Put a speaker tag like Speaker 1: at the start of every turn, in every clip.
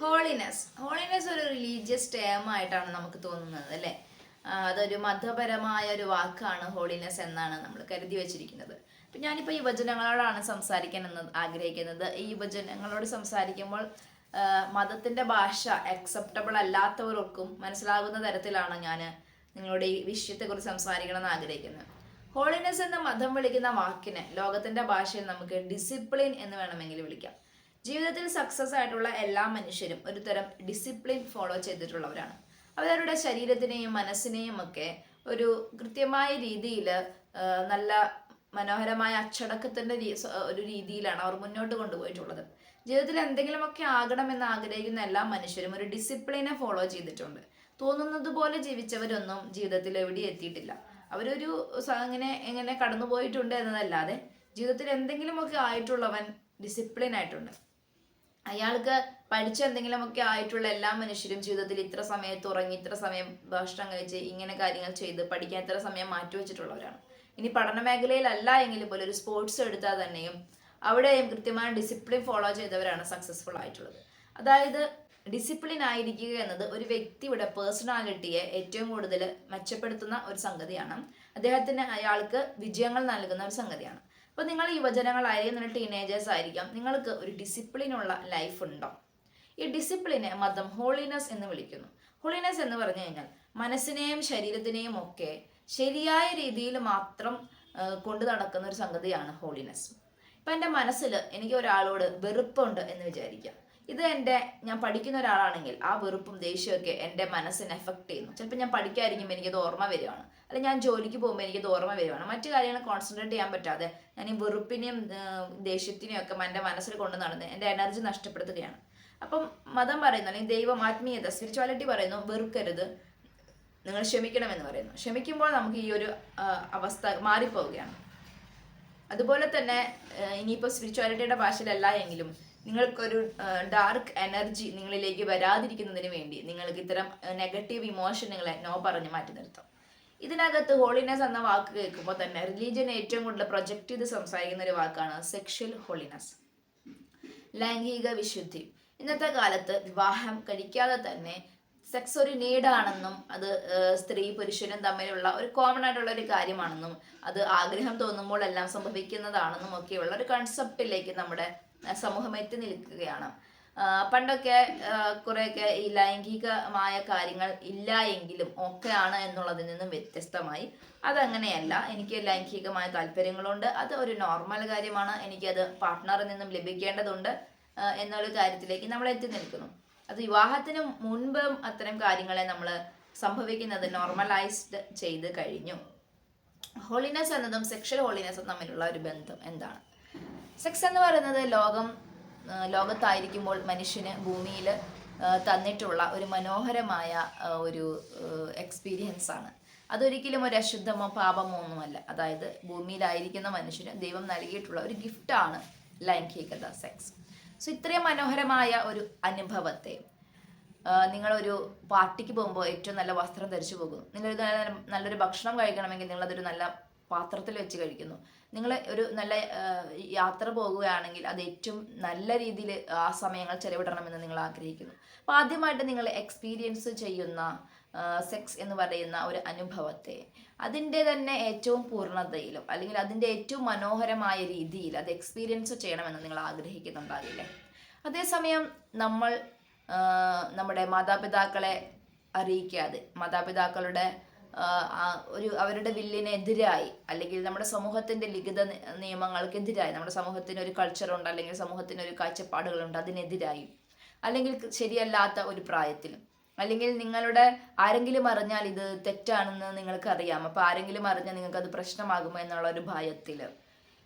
Speaker 1: Holiness holiness ഒരു religious term ആയിട്ടാണ് നമുക്ക് തോന്നുന്നത് അല്ലേ? അതൊരു മതപരമായ ഒരു വാക്കാണ് ഹോളിനെസ് എന്നാണ് നമ്മൾ കരുതി വെച്ചിരിക്കുന്നത്. അപ്പം ഞാനിപ്പോൾ യുവജനങ്ങളോടാണ് സംസാരിക്കാൻ എന്ന് ആഗ്രഹിക്കുന്നത്. ഈ യുവജനങ്ങളോട് സംസാരിക്കുമ്പോൾ മതത്തിന്റെ ഭാഷ അക്സെപ്റ്റബിൾ അല്ലാത്തവർക്കും മനസ്സിലാകുന്ന തരത്തിലാണ് ഞാൻ നിങ്ങളോട് ഈ വിഷയത്തെക്കുറിച്ച് സംസാരിക്കണം എന്ന് ആഗ്രഹിക്കുന്നത്. ഹോളിനെസ് എന്ന മതം വിളിക്കുന്ന വാക്കിനെ ലോകത്തിന്റെ ഭാഷയിൽ നമുക്ക് ഡിസിപ്ലിൻ എന്ന് വേണമെങ്കിൽ വിളിക്കാം. ജീവിതത്തിൽ സക്സസ് ആയിട്ടുള്ള എല്ലാ മനുഷ്യരും ഒരു തരം ഡിസിപ്ലിൻ ഫോളോ ചെയ്തിട്ടുള്ളവരാണ്. അവരവരുടെ ശരീരത്തിനെയും മനസ്സിനെയും ഒക്കെ ഒരു കൃത്യമായ രീതിയിൽ നല്ല മനോഹരമായ അച്ചടക്കത്തിന്റെ ഒരു രീതിയിലാണ് അവർ മുന്നോട്ട് കൊണ്ടുപോയിട്ടുള്ളത്. ജീവിതത്തിൽ എന്തെങ്കിലുമൊക്കെ ആകണമെന്ന് ആഗ്രഹിക്കുന്ന എല്ലാ മനുഷ്യരും ഒരു ഡിസിപ്ലിനെ ഫോളോ ചെയ്തിട്ടുണ്ട്. തോന്നുന്നത് പോലെ ജീവിച്ചവരൊന്നും ജീവിതത്തിൽ എവിടെ എത്തിയിട്ടില്ല. അവരൊരു അങ്ങനെ എങ്ങനെ കടന്നുപോയിട്ടുണ്ട് എന്നതല്ലാതെ ജീവിതത്തിൽ എന്തെങ്കിലുമൊക്കെ ആയിട്ടുള്ളവൻ ഡിസിപ്ലിൻ ആയിട്ടുണ്ട്. അയാൾക്ക് പഠിച്ച എന്തെങ്കിലുമൊക്കെ ആയിട്ടുള്ള എല്ലാ മനുഷ്യരും ജീവിതത്തിൽ ഇത്ര സമയത്ത് ഉറങ്ങി ഇത്ര സമയം ഭക്ഷണം കഴിച്ച് ഇങ്ങനെ കാര്യങ്ങൾ ചെയ്ത് പഠിക്കാൻ ഇത്ര സമയം മാറ്റിവെച്ചിട്ടുള്ളവരാണ് ഇനി പഠന മേഖലയിലല്ല എങ്കിൽ പോലും ഒരു സ്പോർട്സ് എടുത്താൽ തന്നെയും അവിടെയും കൃത്യമായ ഡിസിപ്ലിൻ ഫോളോ ചെയ്തവരാണ് സക്സസ്ഫുൾ ആയിട്ടുള്ളത്. അതായത് ഡിസിപ്ലിൻ ആയിരിക്കുക എന്നത് ഒരു വ്യക്തിയുടെ പേഴ്സണാലിറ്റിയെ ഏറ്റവും കൂടുതൽ മെച്ചപ്പെടുത്തുന്ന ഒരു സംഗതിയാണ്. അദ്ദേഹത്തിന് അയാൾക്ക് വിജയങ്ങൾ നൽകുന്ന ഒരു സംഗതിയാണ്. അപ്പോൾ നിങ്ങൾ യുവജനങ്ങളായിരിക്കും നിങ്ങൾ ടീനേജേഴ്സ് ആയിരിക്കാം നിങ്ങൾക്ക് ഒരു ഡിസിപ്ലിനുള്ള ലൈഫ് ഉണ്ടോ? ഈ ഡിസിപ്ലിനെ മതം ഹോളിനെസ് എന്ന് വിളിക്കുന്നു. ഹോളിനെസ് എന്ന് പറഞ്ഞു കഴിഞ്ഞാൽ മനസ്സിനെയും ശരീരത്തിനെയും ഒക്കെ ശരിയായ രീതിയിൽ മാത്രം കൊണ്ടു നടക്കുന്ന ഒരു സംഗതിയാണ് ഹോളിനെസ് ഇപ്പം എന്റെ മനസ്സിൽ എനിക്ക് ഒരാളോട് വെറുപ്പുണ്ട് എന്ന് വിചാരിക്കാം ഇത് എന്റെ ഞാൻ പഠിക്കുന്ന ഒരാളാണെങ്കിൽ ആ വെറുപ്പും ദേഷ്യമൊക്കെ എന്റെ മനസ്സിനെ എഫക്റ്റ് ചെയ്യുന്നു. ചിലപ്പോൾ ഞാൻ പഠിക്കാതിരിക്കുമ്പോൾ എനിക്കത് ഓർമ്മ വരികയാണ് അല്ലെങ്കിൽ ഞാൻ ജോലിക്ക് പോകുമ്പോൾ എനിക്കത് ഓർമ്മ വരുവാണ്. മറ്റു കാര്യങ്ങൾ കോൺസെൻട്രേറ്റ് ചെയ്യാൻ പറ്റാതെ ഞാൻ ഈ വെറുപ്പിനെയും ദേഷ്യത്തിനെയും ഒക്കെ എന്റെ മനസ്സിൽ കൊണ്ടു നടന്ന് എന്റെ എനർജി നഷ്ടപ്പെടുത്തുകയാണ്. അപ്പം മതം പറയുന്നു അല്ലെങ്കിൽ ദൈവം ആത്മീയത സ്പിരിച്വാലിറ്റി പറയുന്നു വെറുക്കരുത് നിങ്ങൾ ക്ഷമിക്കണമെന്ന് പറയുന്നു. ക്ഷമിക്കുമ്പോൾ നമുക്ക് ഈ ഒരു അവസ്ഥ മാറിപ്പോവുകയാണ്. അതുപോലെ തന്നെ ഇനിയിപ്പോൾ സ്പിരിച്വാലിറ്റിയുടെ ഭാഷയിലല്ല എങ്കിലും നിങ്ങൾക്കൊരു ഡാർക്ക് എനർജി നിങ്ങളിലേക്ക് വരാതിരിക്കുന്നതിന് വേണ്ടി നിങ്ങൾക്ക് ഇത്തരം നെഗറ്റീവ് ഇമോഷനുകളെ നോ പറഞ്ഞ് മാറ്റി നിർത്താം. ഇതിനകത്ത് ഹോളിനെസ് എന്ന വാക്ക് കേൾക്കുമ്പോൾ തന്നെ റിലീജിയൻ ഏറ്റവും കൂടുതൽ പ്രൊജക്റ്റ് ചെയ്ത് സംസാരിക്കുന്ന ഒരു വാക്കാണ് സെക്ഷൽ ഹോളിനെസ് ലൈംഗിക വിശുദ്ധി. ഇന്നത്തെ കാലത്ത് വിവാഹം കഴിക്കാതെ തന്നെ സെക്സ് ഒരു നീഡാണെന്നും അത് സ്ത്രീ പുരുഷനും തമ്മിലുള്ള ഒരു കോമൺ ആയിട്ടുള്ള ഒരു കാര്യമാണെന്നും അത് ആഗ്രഹം തോന്നുമ്പോൾ എല്ലാം സംഭവിക്കുന്നതാണെന്നും ഒക്കെയുള്ള ഒരു കൺസെപ്റ്റിലേക്ക് നമ്മുടെ സമൂഹം എത്തി നിൽക്കുകയാണ്. പണ്ടൊക്കെ കുറെയൊക്കെ ഈ ലൈംഗികമായ കാര്യങ്ങൾ ഇല്ല എങ്കിലും ഒക്കെയാണ് എന്നുള്ളതിൽ നിന്നും വ്യത്യസ്തമായി. അതങ്ങനെയല്ല. എനിക്ക് ലൈംഗികമായ താല്പര്യങ്ങളുണ്ട്. അത് ഒരു നോർമൽ കാര്യമാണ്. എനിക്കത് പാർട്ട്ണറിൽ നിന്നും ലഭിക്കേണ്ടതുണ്ട്. എന്നൊരു കാര്യത്തിലേക്ക് നമ്മൾ എത്തി നിൽക്കുന്നു. അത് വിവാഹത്തിന് മുൻപും അത്തരം കാര്യങ്ങളെ നമ്മൾ സംഭവിക്കുന്നത് നോർമലൈസ്ഡ് ചെയ്ത് കഴിഞ്ഞു. ഹോളിനെസ് എന്നതും സെക്ഷൽ ഹോളിനെസ്സും തമ്മിലുള്ള ഒരു ബന്ധം എന്താണ്? സെക്സ് എന്ന് പറയുന്നത് ലോകം ലോകത്തായിരിക്കുമ്പോൾ മനുഷ്യന് ഭൂമിയിൽ തന്നിട്ടുള്ള ഒരു മനോഹരമായ ഒരു എക്സ്പീരിയൻസ് ആണ്. അതൊരിക്കലും ഒരു അശുദ്ധമോ പാപമോ ഒന്നുമല്ല. അതായത് ഭൂമിയിലായിരിക്കുന്ന മനുഷ്യന് ദൈവം നൽകിയിട്ടുള്ള ഒരു ഗിഫ്റ്റാണ് ലൈംഗികത സെക്സ് സോ ഇത്രയും മനോഹരമായ ഒരു അനുഭവത്തെ നിങ്ങളൊരു പാർട്ടിക്ക് പോകുമ്പോൾ ഏറ്റവും നല്ല വസ്ത്രം ധരിച്ചു പോകും നിങ്ങളൊരു നല്ല നല്ലൊരു ഭക്ഷണം കഴിക്കണമെങ്കിൽ നിങ്ങളതൊരു നല്ല പാത്രത്തിൽ വെച്ച് കഴിക്കുന്നു. നിങ്ങൾ ഒരു നല്ല യാത്ര പോകുകയാണെങ്കിൽ അത് ഏറ്റവും നല്ല രീതിയിൽ ആ സമയങ്ങൾ ചെലവിടണമെന്ന് നിങ്ങൾ ആഗ്രഹിക്കുന്നു. അപ്പോൾ ആദ്യമായിട്ട് നിങ്ങൾ എക്സ്പീരിയൻസ് ചെയ്യുന്ന സെക്സ് എന്ന് പറയുന്ന ഒരു അനുഭവത്തെ അതിന്റെ തന്നെ ഏറ്റവും പൂർണതയിലും അല്ലെങ്കിൽ അതിന്റെ ഏറ്റവും മനോഹരമായ രീതിയിൽ അത് എക്സ്പീരിയൻസ് ചെയ്യണമെന്ന് നിങ്ങൾ ആഗ്രഹിക്കുന്നുണ്ടാകില്ലേ അതേസമയം നമ്മൾ നമ്മുടെ മാതാപിതാക്കളെ അറിയിക്കാതെ മാതാപിതാക്കളുടെ ഒരു അവരുടെ വില്ലിനെതിരായി അല്ലെങ്കിൽ നമ്മുടെ സമൂഹത്തിന്റെ ലിഖിത നിയമങ്ങൾക്കെതിരായി നമ്മുടെ സമൂഹത്തിന് ഒരു കൾച്ചറുണ്ട് അല്ലെങ്കിൽ സമൂഹത്തിന് ഒരു കാഴ്ചപ്പാടുകളുണ്ട് അതിനെതിരായി. അല്ലെങ്കിൽ ശരിയല്ലാത്ത ഒരു പ്രായത്തിലും അല്ലെങ്കിൽ നിങ്ങളുടെ ആരെങ്കിലും അറിഞ്ഞാൽ ഇത് തെറ്റാണെന്ന് നിങ്ങൾക്ക് അറിയാം അപ്പോൾ ആരെങ്കിലും അറിഞ്ഞാൽ നിങ്ങൾക്ക് അത് പ്രശ്നമാകുമോ എന്നുള്ള ഒരു ഭയത്തിൽ.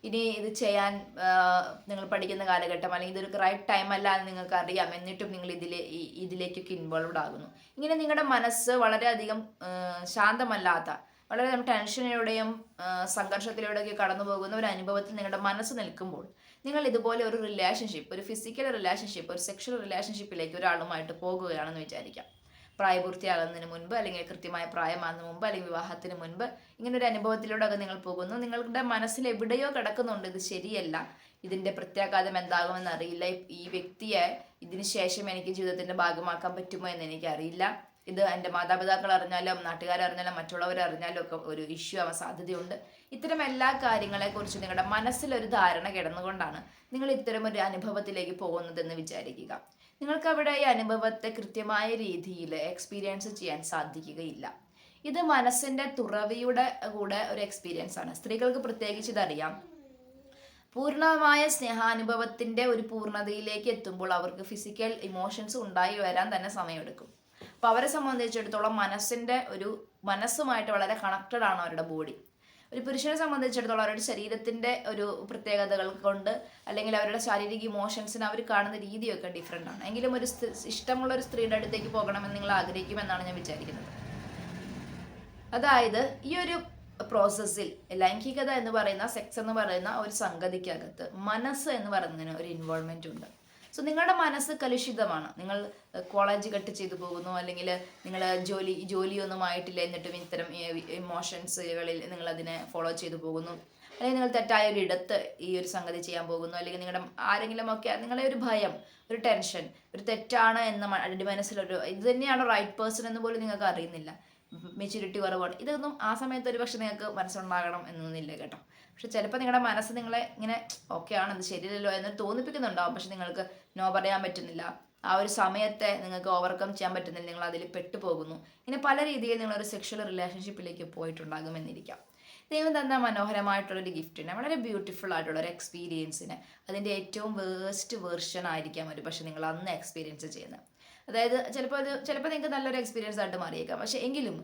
Speaker 1: ഇനി ഇത് ചെയ്യാൻ നിങ്ങൾ പഠിക്കുന്ന കാലഘട്ടം അല്ലെങ്കിൽ ഇതൊരു റൈറ്റ് ടൈം അല്ല എന്ന് നിങ്ങൾക്ക് അറിയാം എന്നിട്ടും നിങ്ങൾ ഇതിലെ ഇതിലേക്കൊക്കെ ഇൻവോൾവ്ഡ് ആകുന്നു. ഇങ്ങനെ നിങ്ങളുടെ മനസ്സ് വളരെയധികം ശാന്തമല്ലാത്ത വളരെ ടെൻഷനിലൂടെയും സംഘർഷത്തിലൂടെയൊക്കെ കടന്നു പോകുന്ന ഒരു അനുഭവത്തിൽ നിങ്ങളുടെ മനസ്സ് നിൽക്കുമ്പോൾ നിങ്ങൾ ഇതുപോലെ ഒരു റിലേഷൻഷിപ്പ് ഒരു ഫിസിക്കൽ റിലേഷൻഷിപ്പ് ഒരു സെക്ഷൽ റിലേഷൻഷിപ്പിലേക്ക് ഒരാളുമായിട്ട് പോകുകയാണെന്ന് വിചാരിക്കാം. പ്രായപൂർത്തിയാകുന്നതിന് മുൻപ് അല്ലെങ്കിൽ കൃത്യമായ പ്രായമാകുന്നതിന് മുമ്പ് അല്ലെങ്കിൽ വിവാഹത്തിന് മുൻപ് ഇങ്ങനെ ഒരു അനുഭവത്തിലൂടെ ഒക്കെ നിങ്ങൾ പോകുന്നു. നിങ്ങളുടെ മനസ്സിൽ എവിടെയോ കിടക്കുന്നുണ്ട് ഇത് ശരിയല്ല. ഇതിന്റെ പ്രത്യാഘാതം എന്താകുമെന്ന് അറിയില്ല. ഈ വ്യക്തിയെ ഇതിന് ശേഷം എനിക്ക് ജീവിതത്തിന്റെ ഭാഗമാക്കാൻ പറ്റുമോ എന്ന് എനിക്കറിയില്ല. ഇത് എന്റെ മാതാപിതാക്കൾ അറിഞ്ഞാലും നാട്ടുകാർ അറിഞ്ഞാലും മറ്റുള്ളവർ അറിഞ്ഞാലും ഒക്കെ ഒരു ഇഷ്യൂ ആവാൻ സാധ്യതയുണ്ട്. ഇത്തരം എല്ലാ കാര്യങ്ങളെക്കുറിച്ച് നിങ്ങളുടെ മനസ്സിലൊരു ധാരണ കിടന്നുകൊണ്ടാണ് നിങ്ങൾ ഇത്തരം ഒരു അനുഭവത്തിലേക്ക് പോകുന്നതെന്ന് വിചാരിക്കുക. നിങ്ങൾക്ക് അവിടെ ഈ അനുഭവത്തെ കൃത്യമായ രീതിയിൽ എക്സ്പീരിയൻസ് ചെയ്യാൻ സാധിക്കുകയില്ല. ഇത് മനസ്സിന്റെ തുറവിയുടെ കൂടെ ഒരു എക്സ്പീരിയൻസ് ആണ്. സ്ത്രീകൾക്ക് പ്രത്യേകിച്ച് ഇതറിയാം. പൂർണമായ സ്നേഹാനുഭവത്തിന്റെ ഒരു പൂർണതയിലേക്ക് എത്തുമ്പോൾ അവർക്ക് ഫിസിക്കൽ ഇമോഷൻസ് ഉണ്ടായി വരാൻ തന്നെ സമയമെടുക്കും. അപ്പോൾ അവരെ സംബന്ധിച്ചിടത്തോളം മനസ്സിന്റെ ഒരു മനസ്സുമായിട്ട് വളരെ കണക്റ്റഡ് ആണ് അവരുടെ ബോഡി ഒരു പുരുഷനെ സംബന്ധിച്ചിടത്തോളം അവരുടെ ശരീരത്തിന്റെ ഒരു പ്രത്യേകതകൾ കൊണ്ട് അല്ലെങ്കിൽ അവരുടെ ശാരീരിക ഇമോഷൻസിന് അവർ കാണുന്ന രീതിയൊക്കെ ഡിഫറെന്റ് ആണ്. എങ്കിലും ഒരു ഇഷ്ടമുള്ള ഒരു സ്ത്രീയുടെ അടുത്തേക്ക് പോകണമെന്ന് നിങ്ങൾ ആഗ്രഹിക്കുമെന്നാണ് ഞാൻ വിചാരിക്കുന്നത്. അതായത് ഈ ഒരു പ്രോസസ്സിൽ ലൈംഗികത എന്ന് പറയുന്ന സെക്സ് എന്ന് പറയുന്ന ഒരു സംഗതിക്കകത്ത് മനസ്സ് എന്ന് പറയുന്നതിന് ഒരു ഇൻവോൾവ്മെന്റ് ഉണ്ട്. സോ നിങ്ങളുടെ മനസ്സ് കലുഷിതമാണ്. നിങ്ങൾ കോളേജ് കട്ട് ചെയ്തു പോകുന്നു അല്ലെങ്കിൽ നിങ്ങൾ ജോലി ജോലിയൊന്നും ആയിട്ടില്ല എന്നിട്ടും ഇത്തരം ഇമോഷൻസുകളിൽ നിങ്ങൾ അതിനെ ഫോളോ ചെയ്തു പോകുന്നു. അല്ലെങ്കിൽ നിങ്ങൾ തെറ്റായ ഒരു ഇടത്ത് ഈ ഒരു സംഗതി ചെയ്യാൻ പോകുന്നു അല്ലെങ്കിൽ നിങ്ങളുടെ ആരെങ്കിലും ഒക്കെ നിങ്ങളെ ഒരു ഭയം ഒരു ടെൻഷൻ ഒരു തെറ്റാണ് എന്ന അടി മനസ്സിലൊരു ഇത് തന്നെയാണ് റൈറ്റ് പേഴ്സൺ എന്ന് പോലും നിങ്ങൾക്ക് അറിയുന്നില്ല. മെച്യൂരിറ്റി കുറവാണ്. ഇതൊന്നും ആ സമയത്ത് ഒരു പക്ഷെ നിങ്ങൾക്ക് മനസ്സുണ്ടാകണം എന്നൊന്നുമില്ല കേട്ടോ. പക്ഷെ ചിലപ്പോൾ നിങ്ങളുടെ മനസ്സ് നിങ്ങളെ ഇങ്ങനെ ഓക്കെ ആണ് ഇത് ശരിയല്ലല്ലോ എന്ന് തോന്നിപ്പിക്കുന്നുണ്ടാവും. പക്ഷെ നിങ്ങൾക്ക് നോ പറയാൻ പറ്റുന്നില്ല. ആ ഒരു സമയത്തെ നിങ്ങൾക്ക് ഓവർകം ചെയ്യാൻ പറ്റുന്നില്ല. നിങ്ങൾ അതിൽ പെട്ടുപോകുന്നു. ഇങ്ങനെ പല രീതിയിൽ നിങ്ങളൊരു സെക്ഷൽ റിലേഷൻഷിപ്പിലേക്ക് പോയിട്ടുണ്ടാകുമെന്നിരിക്കാം. ദൈവം തന്ന മനോഹരമായിട്ടുള്ളൊരു ഗിഫ്റ്റിനെ വളരെ ബ്യൂട്ടിഫുൾ ആയിട്ടുള്ള ഒരു എക്സ്പീരിയൻസിന് അതിന്റെ ഏറ്റവും വേസ്റ്റ് വേർഷൻ ആയിരിക്കാം ഒരു പക്ഷെ നിങ്ങൾ അന്ന് എക്സ്പീരിയൻസ് ചെയ്യുന്നത് അതായത് ചിലപ്പോൾ അത് ചിലപ്പോൾ നിങ്ങൾക്ക് നല്ലൊരു എക്സ്പീരിയൻസ് ആയിട്ട് മാറിയേക്കാം. പക്ഷേ എങ്കിലും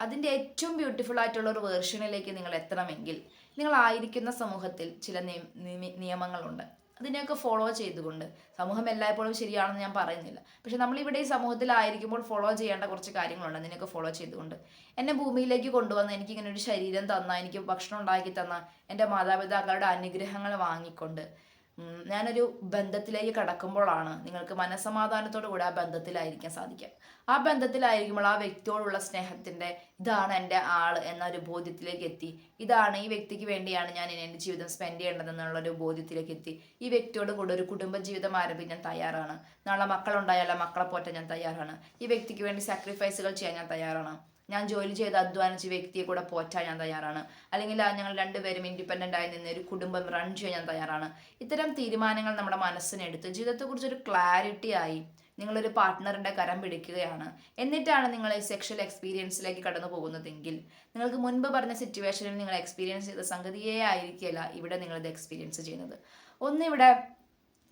Speaker 1: അതിന്റെ ഏറ്റവും ബ്യൂട്ടിഫുൾ ആയിട്ടുള്ള ഒരു വേർഷനിലേക്ക് നിങ്ങൾ എത്തണമെങ്കിൽ നിങ്ങൾ ആയിരിക്കുന്ന സമൂഹത്തിൽ ചില നിയ- നിയമങ്ങളുണ്ട്. അതിനെയൊക്കെ ഫോളോ ചെയ്തുകൊണ്ട് സമൂഹം എല്ലായ്പ്പോഴും ശരിയാണെന്ന് ഞാൻ പറയുന്നില്ല. പക്ഷെ നമ്മളിവിടെ ഈ സമൂഹത്തിലായിരിക്കുമ്പോൾ ഫോളോ ചെയ്യേണ്ട കുറച്ച് കാര്യങ്ങളുണ്ട്. അതിനെയൊക്കെ ഫോളോ ചെയ്തുകൊണ്ട് എന്നെ ഭൂമിയിലേക്ക് കൊണ്ടുവന്ന് എനിക്ക് ഇങ്ങനെ ഒരു ശരീരം തന്ന എനിക്ക് ഭക്ഷണം ഉണ്ടാക്കി തന്ന എന്റെ മാതാപിതാക്കളുടെ അനുഗ്രഹങ്ങൾ വാങ്ങിക്കൊണ്ട് ഞാനൊരു ബന്ധത്തിലേക്ക് കടക്കുമ്പോഴാണ് നിങ്ങൾക്ക് മനസ്സമാധാനത്തോടു കൂടി ആ ബന്ധത്തിലായിരിക്കാൻ സാധിക്കുക. ആ ബന്ധത്തിലായിരിക്കുമ്പോൾ ആ വ്യക്തിയോടുള്ള സ്നേഹത്തിന്റെ ഇതാണ് എന്റെ ആൾ എന്നൊരു ബോധ്യത്തിലേക്ക് എത്തി. ഇതാണ് ഈ വ്യക്തിക്ക് വേണ്ടിയാണ് ഞാൻ എന്റെ ജീവിതം സ്പെൻഡ് ചെയ്യേണ്ടതെന്നുള്ള ഒരു ബോധ്യത്തിലേക്ക് എത്തി. ഈ വ്യക്തിയോട് കൂടെ ഒരു കുടുംബ ജീവിതം ആരംഭിക്കാൻ തയ്യാറാണ്. നാളെ മക്കളുണ്ടായാലും മക്കളെ പോറ്റാൻ ഞാൻ തയ്യാറാണ്. ഈ വ്യക്തിക്ക് വേണ്ടി സാക്രിഫൈസുകൾ ചെയ്യാൻ ഞാൻ തയ്യാറാണ്. ഞാൻ ജോലി ചെയ്ത് അധ്വാനിച്ച് വ്യക്തിയെ കൂടെ പോറ്റാൻ ഞാൻ തയ്യാറാണ്. അല്ലെങ്കിൽ ഞങ്ങൾ രണ്ടുപേരും ഇൻഡിപെൻഡന്റ് ആയി നിന്ന് ഒരു കുടുംബം റൺ ചെയ്യാൻ ഞാൻ തയ്യാറാണ്. ഇത്തരം തീരുമാനങ്ങൾ നമ്മുടെ മനസ്സിനെടുത്ത് ജീവിതത്തെക്കുറിച്ച് ഒരു ക്ലാരിറ്റി ആയി നിങ്ങളൊരു പാർട്ട്ണറിന്റെ കരം പിടിക്കുകയാണ്. എന്നിട്ടാണ് നിങ്ങൾ ഈ സെക്ഷൽ എക്സ്പീരിയൻസിലേക്ക് കടന്നു പോകുന്നതെങ്കിൽ. നിങ്ങൾക്ക് മുൻപ് പറഞ്ഞ സിറ്റുവേഷനിൽ നിങ്ങൾ എക്സ്പീരിയൻസ് ചെയ്ത സംഗതിയെ ആയിരിക്കില്ല ഇവിടെ നിങ്ങളിത് എക്സ്പീരിയൻസ് ചെയ്യുന്നത്. ഒന്നിവിടെ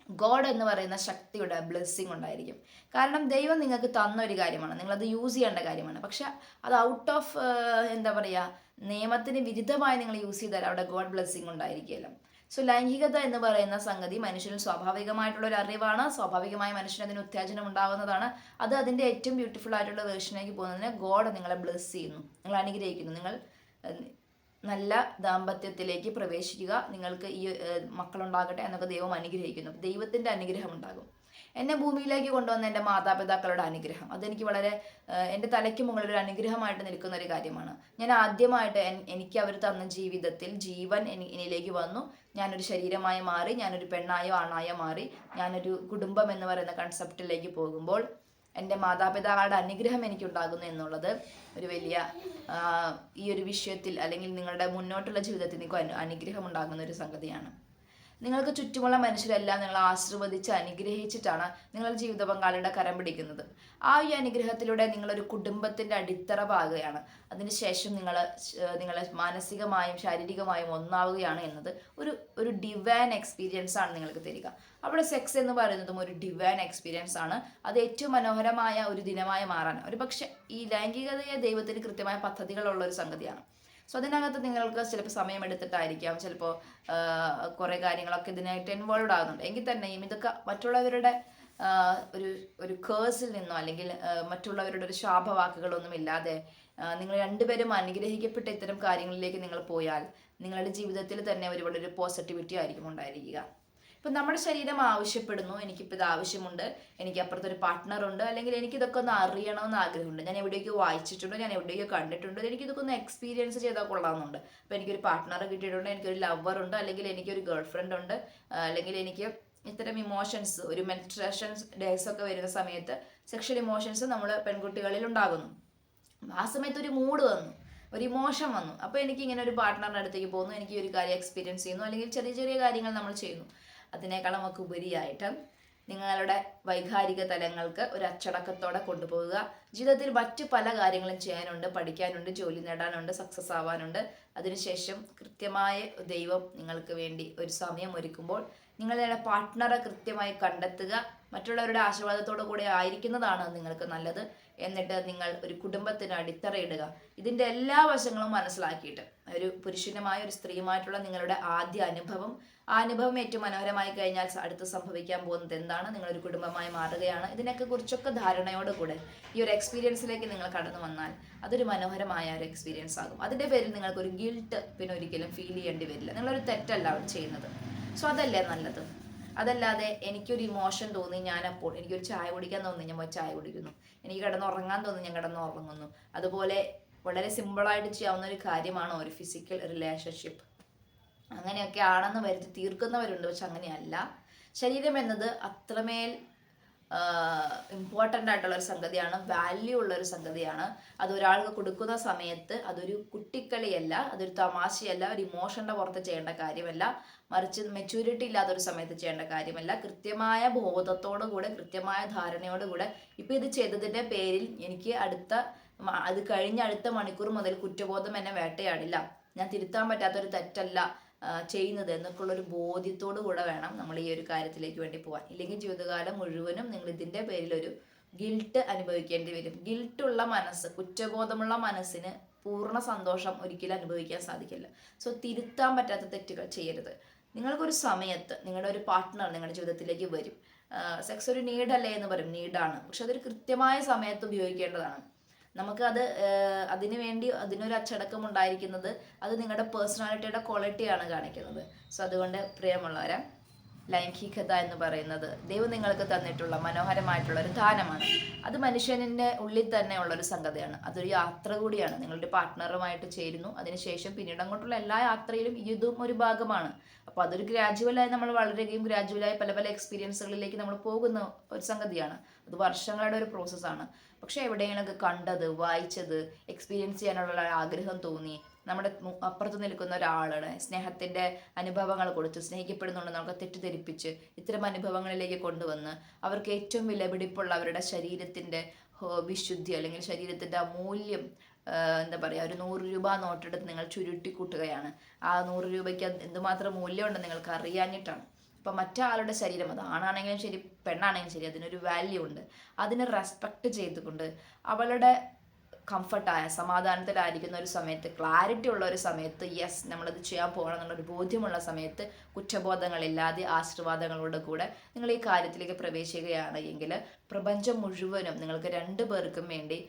Speaker 1: ഗോഡ് എന്ന് പറയുന്ന ശക്തിയുടെ ബ്ലെസ്സിങ് ഉണ്ടായിരിക്കും. കാരണം ദൈവം നിങ്ങൾക്ക് തന്ന ഒരു കാര്യമാണ്. നിങ്ങളത് യൂസ് ചെയ്യേണ്ട കാര്യമാണ്. പക്ഷെ അത് ഔട്ട് ഓഫ് എന്താ പറയുക നിയമത്തിന് വിരുദ്ധമായി നിങ്ങൾ യൂസ് ചെയ്താൽ അവിടെ ഗോഡ് ബ്ലെസ്സിങ് ഉണ്ടായിരിക്കുമല്ലോ സോ ലൈംഗികത എന്ന് പറയുന്ന സംഗതി മനുഷ്യന് സ്വാഭാവികമായിട്ടുള്ള ഒരു അറിവാണ്. സ്വാഭാവികമായി മനുഷ്യന് അതിന് ഉത്തേജനം ഉണ്ടാകുന്നതാണ്. അത് അതിന്റെ ഏറ്റവും ബ്യൂട്ടിഫുൾ ആയിട്ടുള്ള വേർഷനിലേക്ക് പോകുന്നതിന് ഗോഡ് നിങ്ങളെ ബ്ലെസ് ചെയ്യുന്നു. നിങ്ങൾ അനുഗ്രഹിക്കുന്നു. നിങ്ങൾ നല്ല ദാമ്പത്യത്തിലേക്ക് പ്രവേശിക്കുക നിങ്ങൾക്ക് ഈ മക്കളുണ്ടാകട്ടെ എന്നൊക്കെ ദൈവം അനുഗ്രഹിക്കുന്നു. ദൈവത്തിന്റെ അനുഗ്രഹം ഉണ്ടാകും. എന്നെ ഭൂമിയിലേക്ക് കൊണ്ടുവന്ന എന്റെ മാതാപിതാക്കളുടെ അനുഗ്രഹം. അതെനിക്ക് വളരെ എന്റെ തലയ്ക്ക് മുകളിൽ ഒരു അനുഗ്രഹമായിട്ട് നിൽക്കുന്ന ഒരു കാര്യമാണ്. ഞാൻ ആദ്യമായിട്ട് എനിക്ക് അവർ തന്ന ജീവിതത്തിൽ ജീവൻ എനി- എന്നിലേക്ക് വന്നു. ഞാനൊരു ശരീരമായി മാറി ഞാനൊരു പെണ്ണായോ ആണായോ മാറി ഞാനൊരു കുടുംബം എന്ന് പറയുന്ന കൺസെപ്റ്റിലേക്ക് പോകുമ്പോൾ എന്റെ മാതാപിതാക്കളുടെ അനുഗ്രഹം എനിക്കുണ്ടാകുന്നു എന്നുള്ളത് ഒരു വലിയ ഈ ഒരു വിഷയത്തിൽ അല്ലെങ്കിൽ നിങ്ങളുടെ മുന്നോട്ടുള്ള ജീവിതത്തിൽ നിങ്ങൾക്ക് അനുഗ്രഹം ഉണ്ടാകുന്ന ഒരു സംഗതിയാണ്. നിങ്ങൾക്ക് ചുറ്റുമുള്ള മനുഷ്യരെല്ലാം നിങ്ങൾ ആശീർവദിച്ച് അനുഗ്രഹിച്ചിട്ടാണ് നിങ്ങളുടെ ജീവിത പങ്കാളിയുടെ കരം പിടിക്കുന്നത്. ആ ഈ അനുഗ്രഹത്തിലൂടെ നിങ്ങളൊരു കുടുംബത്തിന്റെ അടിത്തറ പാകുകയാണ് അതിനുശേഷം നിങ്ങൾ നിങ്ങൾ മാനസികമായും ശാരീരികമായും ഒന്നാവുകയാണ് എന്നത് ഒരു ഒരു ഡിവൈൻ എക്സ്പീരിയൻസ് ആണ് നിങ്ങൾക്ക് തരിക. അവിടെ സെക്സ് എന്ന് പറയുന്നതും ഒരു ഡിവൈൻ എക്സ്പീരിയൻസ് ആണ്. അത് ഏറ്റവും മനോഹരമായ ഒരു ദിനമായി മാറാൻ. ഒരു പക്ഷേ ഈ ലൈംഗികതയെ ദൈവത്തിന് കൃത്യമായ പദ്ധതികളുള്ള ഒരു സംഗതിയാണ്. സോ അതിനകത്ത് നിങ്ങൾക്ക് ചിലപ്പോൾ സമയമെടുത്തിട്ടായിരിക്കാം. ചിലപ്പോൾ കുറേ കാര്യങ്ങളൊക്കെ ഇതിനായിട്ട് ഇൻവോൾവ് ആകുന്നുണ്ട് എങ്കിൽ തന്നെയും ഇതൊക്കെ മറ്റുള്ളവരുടെ ഒരു ഒരു കേഴ്സിൽ നിന്നോ അല്ലെങ്കിൽ മറ്റുള്ളവരുടെ ഒരു ശാപവാക്കുകളൊന്നും ഇല്ലാതെ നിങ്ങൾ രണ്ടുപേരും അനുഗ്രഹിക്കപ്പെട്ട ഇത്തരം കാര്യങ്ങളിലേക്ക് നിങ്ങൾ പോയാൽ നിങ്ങളുടെ ജീവിതത്തിൽ തന്നെ ഒരുപാട് ഒരു പോസിറ്റിവിറ്റി ആയിരിക്കും ഉണ്ടായിരിക്കുക. ഇപ്പം നമ്മുടെ ശരീരം ആവശ്യപ്പെടുന്നു. എനിക്കിപ്പോൾ ഇത് ആവശ്യമുണ്ട്. എനിക്ക് അപ്പുറത്തൊരു പാർട്ട്ണർ ഉണ്ട്. അല്ലെങ്കിൽ എനിക്കിതൊക്കെ ഒന്ന് അറിയണമെന്ന് ആഗ്രഹമുണ്ട്. ഞാൻ എവിടെയൊക്കെ വായിച്ചിട്ടുണ്ട് ഞാൻ എവിടെയൊക്കെ കണ്ടിട്ടുണ്ടോ എനിക്കിതൊക്കെ ഒന്ന് എക്സ്പീരിയൻസ് ചെയ്താൽ കൊള്ളാമെന്നുണ്ട്. അപ്പോൾ എനിക്കൊരു പാർട്ട്ണർ കിട്ടിയിട്ടുണ്ട് എനിക്കൊരു ലവർ ഉണ്ട് അല്ലെങ്കിൽ എനിക്കൊരു ഗേൾ ഫ്രണ്ട് ഉണ്ട് അല്ലെങ്കിൽ എനിക്ക് ഇത്തരം ഇമോഷൻസ് ഒരു മെൻസ്ട്രേഷൻ ഡേയ്സ് ഒക്കെ വരുന്ന സമയത്ത് സെക്ഷൽ ഇമോഷൻസ് നമ്മൾ പെൺകുട്ടികളിൽ ഉണ്ടാകുന്നു. ആ സമയത്ത് ഒരു മൂഡ് വന്നു ഒരു ഇമോഷൻ വന്നു. അപ്പോൾ എനിക്ക് ഇങ്ങനെ ഒരു പാർട്ട്ണറിന്റെ അടുത്തേക്ക് പോകുന്നു എനിക്ക് ഒരു കാര്യം എക്സ്പീരിയൻസ് ചെയ്യുന്നു അല്ലെങ്കിൽ ചെറിയ ചെറിയ കാര്യങ്ങൾ നമ്മൾ ചെയ്യുന്നു. അതിനേക്കാളും നമുക്ക് ഉപരിയായിട്ട് നിങ്ങളുടെ വൈകാരിക തലങ്ങൾക്ക് ഒരു അച്ചടക്കത്തോടെ കൊണ്ടുപോവുക. ജീവിതത്തിൽ മറ്റു പല കാര്യങ്ങളും ചെയ്യാനുണ്ട്. പഠിക്കാനുണ്ട് ജോലി നേടാനുണ്ട് സക്സസ് ആവാനുണ്ട്. അതിനുശേഷം കൃത്യമായ ദൈവം നിങ്ങൾക്ക് വേണ്ടി ഒരു സമയം ഒരുക്കുമ്പോൾ നിങ്ങളുടെ പാർട്ട്ണറെ കൃത്യമായി കണ്ടെത്തുക. മറ്റുള്ളവരുടെ ആശീർവാദത്തോടു കൂടെ ആയിരിക്കുന്നതാണ് നിങ്ങൾക്ക് നല്ലത്. എന്നിട്ട് നിങ്ങൾ ഒരു കുടുംബത്തിന് അടിത്തറയിടുക. ഇതിന്റെ എല്ലാ വശങ്ങളും മനസ്സിലാക്കിയിട്ട് ഒരു പുരുഷനുമായ ഒരു സ്ത്രീയുമായിട്ടുള്ള നിങ്ങളുടെ ആദ്യ അനുഭവം. ആ അനുഭവം ഏറ്റവും മനോഹരമായി കഴിഞ്ഞാൽ അടുത്ത് സംഭവിക്കാൻ പോകുന്നത് എന്താണ്? നിങ്ങളൊരു കുടുംബമായി മാറുകയാണ്. ഇതിനൊക്കെ കുറിച്ചൊക്കെ ധാരണയോടുകൂടെ ഈ ഒരു എക്സ്പീരിയൻസിലേക്ക് നിങ്ങൾ കടന്നു വന്നാൽ അതൊരു മനോഹരമായ ഒരു എക്സ്പീരിയൻസ് ആകും. അതിന്റെ പേരിൽ നിങ്ങൾക്ക് ഒരു ഗിൽട്ട് പിന്നെ ഒരിക്കലും ഫീൽ ചെയ്യേണ്ടി വരില്ല. നിങ്ങളൊരു തെറ്റല്ല അവർ ചെയ്യുന്നത്. സോ അതല്ലേ നല്ലത്? അതല്ലാതെ എനിക്കൊരു ഇമോഷൻ തോന്നി ഞാനപ്പോൾ. എനിക്കൊരു ചായ കുടിക്കാൻ തോന്നി ഞാൻ പോയി ചായ കുടിക്കുന്നു. എനിക്ക് കിടന്നുറങ്ങാൻ തോന്നി ഞാൻ കിടന്ന് ഉറങ്ങുന്നു അതുപോലെ വളരെ സിമ്പിളായിട്ട് ചെയ്യാവുന്ന ഒരു കാര്യമാണ് ഒരു ഫിസിക്കൽ റിലേഷൻഷിപ്പ് അങ്ങനെയൊക്കെ ആണെന്ന് വരുത്തി തീർക്കുന്നവരുണ്ട് പക്ഷെ അങ്ങനെയല്ല. ശരീരം എന്നത് അത്രമേൽ ഇമ്പോർട്ടന്റ് ആയിട്ടുള്ള ഒരു സംഗതിയാണ് വാല്യൂ ഉള്ള ഒരു സംഗതിയാണ്. അത് ഒരാൾക്ക് കൊടുക്കുന്ന സമയത്ത് അതൊരു കുട്ടിക്കളിയല്ല അതൊരു തമാശയല്ല ഒരു ഇമോഷന്റെ പുറത്ത് ചെയ്യേണ്ട കാര്യമല്ല മറിച്ച് മെച്യൂരിറ്റി ഇല്ലാത്ത ഒരു സമയത്ത് ചെയ്യേണ്ട കാര്യമല്ല. കൃത്യമായ ബോധത്തോടുകൂടെ കൃത്യമായ ധാരണയോടുകൂടെ ഇപ്പം ഇത് ചെയ്തതിന്റെ പേരിൽ എനിക്ക് അടുത്ത അത് കഴിഞ്ഞ അടുത്ത മണിക്കൂർ മുതൽ കുറ്റബോധം എന്നെ വേട്ടയാടില്ല. ഞാൻ തിരുത്താൻ പറ്റാത്തൊരു തെറ്റല്ല. ചെയ്യുന്നത് എന്നൊക്കെയുള്ള ഒരു ബോധ്യത്തോടു കൂടെ വേണം നമ്മൾ ഈ ഒരു കാര്യത്തിലേക്ക് വേണ്ടി പോകാൻ ഇല്ലെങ്കിൽ ജീവിതകാലം മുഴുവനും നിങ്ങൾ ഇതിന്റെ പേരിൽ ഒരു ഗിൽട്ട് അനുഭവിക്കേണ്ടി വരും. ഗിൽട്ടുള്ള മനസ്സ് കുറ്റബോധമുള്ള മനസ്സിന് പൂർണ സന്തോഷം ഒരിക്കലും അനുഭവിക്കാൻ സാധിക്കില്ല. സോ തിരുത്താൻ പറ്റാത്ത തെറ്റുകൾ ചെയ്യരുത്. നിങ്ങൾക്കൊരു സമയത്ത് നിങ്ങളുടെ ഒരു പാർട്ട്ണർ നിങ്ങളുടെ ജീവിതത്തിലേക്ക് വരും. സെക്സ് ഒരു നീഡല്ലേ എന്ന് പറയും. നീഡാണ് പക്ഷെ അതൊരു കൃത്യമായ സമയത്ത് ഉപയോഗിക്കേണ്ടതാണ്. നമുക്കത് അത് അതിനു വേണ്ടി അതിനൊരു അച്ചടക്കം ഉണ്ടായിരിക്കുന്നത് അത് നിങ്ങളുടെ പേഴ്സണാലിറ്റിയുടെ ക്വാളിറ്റിയാണ് കാണിക്കുന്നത്. സോ അതുകൊണ്ട് പ്രിയമുള്ളവരെ ലൈംഗികത എന്ന് പറയുന്നത് ദൈവം നിങ്ങൾക്ക് തന്നിട്ടുള്ള മനോഹരമായിട്ടുള്ള ഒരു ദാനമാണ്. അത് മനുഷ്യനിന്റെ ഉള്ളിൽ തന്നെ ഉള്ള ഒരു സംഗതിയാണ്. അതൊരു യാത്ര കൂടിയാണ്. നിങ്ങളുടെ പാർട്ട്ണറുമായിട്ട് ചേരുന്നു. അതിനുശേഷം പിന്നീട് അങ്ങോട്ടുള്ള എല്ലാ യാത്രയിലും ഇതും ഒരു ഭാഗമാണ്. അപ്പോൾ അതൊരു ഗ്രാജുവലായി നമ്മൾ വളരുകയും ഗ്രാജുവലായി പല പല എക്സ്പീരിയൻസുകളിലേക്ക് നമ്മൾ പോകുന്ന ഒരു സംഗതിയാണ്. അത് വർഷങ്ങളുടെ ഒരു പ്രോസസ്സാണ്. പക്ഷെ എവിടെയെങ്കിലൊക്കെ കണ്ടത് വായിച്ചത് എക്സ്പീരിയൻസ് ചെയ്യാനുള്ള ആഗ്രഹം തോന്നി നമ്മുടെ അപ്പുറത്ത് നിൽക്കുന്ന ഒരാളാണ്. സ്നേഹത്തിന്റെ അനുഭവങ്ങൾ കൊടുത്ത് സ്നേഹിക്കപ്പെടുന്നുണ്ട് നമുക്ക് തെറ്റിദ്ധരിപ്പിച്ച് ഇത്തരം അനുഭവങ്ങളിലേക്ക് കൊണ്ടുവന്ന് അവർക്ക് ഏറ്റവും വിലപിടിപ്പുള്ള അവരുടെ ശരീരത്തിന്റെ വിശുദ്ധി അല്ലെങ്കിൽ ശരീരത്തിന്റെ മൂല്യം എന്താ പറയുക ഒരു നൂറ് രൂപ നോട്ടെടുത്ത് നിങ്ങൾ ചുരുട്ടി കൂട്ടുകയാണ് ആ നൂറ് രൂപയ്ക്ക് എന്തുമാത്രം മൂല്യമുണ്ടെന്ന് നിങ്ങൾക്ക് അറിയാഞ്ഞിട്ടാണ്. അപ്പം മറ്റാളുടെ ശരീരം അത് ആണാണെങ്കിലും ശരി പെണ്ണാണെങ്കിലും ശരി അതിനൊരു വാല്യൂ ഉണ്ട്. അതിനെ റെസ്പെക്റ്റ് ചെയ്തുകൊണ്ട് അവളുടെ കംഫർട്ടായ സമാധാനത്തിലായിരിക്കുന്ന ഒരു സമയത്ത് ക്ലാരിറ്റി ഉള്ള ഒരു സമയത്ത് യെസ് നമ്മളത് ചെയ്യാൻ പോകണം എന്നുള്ളൊരു ബോധ്യമുള്ള സമയത്ത് കുറ്റബോധങ്ങളില്ലാതെ ആശീർവാദങ്ങളോട് കൂടെ നിങ്ങൾ ഈ കാര്യത്തിലേക്ക് പ്രവേശിക്കുകയാണ് എങ്കിൽ പ്രപഞ്ചം മുഴുവനും നിങ്ങൾക്ക് രണ്ടു പേർക്കും വേണ്ടി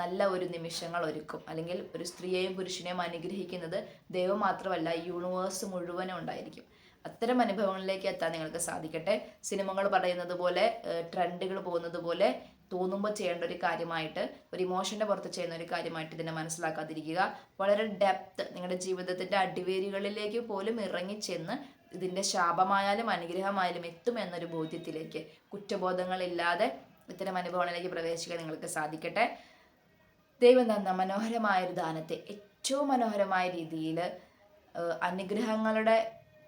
Speaker 1: നല്ല ഒരു നിമിഷങ്ങൾ ഒരുക്കും. അല്ലെങ്കിൽ ഒരു സ്ത്രീയെയും പുരുഷനെയും അനുഗ്രഹിക്കുന്നത് ദൈവം മാത്രമല്ല യൂണിവേഴ്സ് മുഴുവനും ഉണ്ടായിരിക്കും. അത്തരം അനുഭവങ്ങളിലേക്ക് എത്താൻ നിങ്ങൾക്ക് സാധിക്കട്ടെ. സിനിമകൾ പറയുന്നത് പോലെ ട്രെൻഡുകൾ പോകുന്നത് പോലെ തോന്നുമ്പോൾ ചെയ്യേണ്ട ഒരു കാര്യമായിട്ട് ഒരു ഇമോഷന്റെ പുറത്ത് ചെയ്യുന്ന ഒരു കാര്യമായിട്ട് ഇതിനെ മനസ്സിലാക്കാതിരിക്കുക. വളരെ ഡെപ്ത് നിങ്ങളുടെ ജീവിതത്തിന്റെ അടിവേരുകളിലേക്ക് പോലും ഇറങ്ങി ചെന്ന് ഇതിന്റെ ശാപമായാലും അനുഗ്രഹമായാലും എത്തും എന്നൊരു ബോധ്യത്തിലേക്ക് കുറ്റബോധങ്ങളില്ലാതെ ഇത്തരം അനുഭവങ്ങളിലേക്ക് പ്രവേശിക്കാൻ നിങ്ങൾക്ക് സാധിക്കട്ടെ. ദൈവം തന്ന മനോഹരമായ ഒരു ദാനത്തെ ഏറ്റവും മനോഹരമായ രീതിയിൽ അനുഗ്രഹങ്ങളുടെ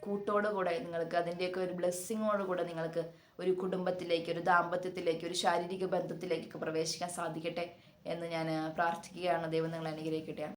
Speaker 1: കൂട്ടോടുകൂടെ നിങ്ങൾക്ക് അതിന്റെയൊക്കെ ഒരു ബ്ലെസ്സിങ്ങോടുകൂടെ നിങ്ങൾക്ക് ഒരു കുടുംബത്തിലേക്ക് ഒരു ദാമ്പത്യത്തിലേക്ക് ഒരു ശാരീരിക ബന്ധത്തിലേക്കൊക്കെ പ്രവേശിക്കാൻ സാധിക്കട്ടെ എന്ന് ഞാൻ പ്രാർത്ഥിക്കുകയാണ്. ദൈവം നിങ്ങളെ അനുഗ്രഹിക്കട്ടെ.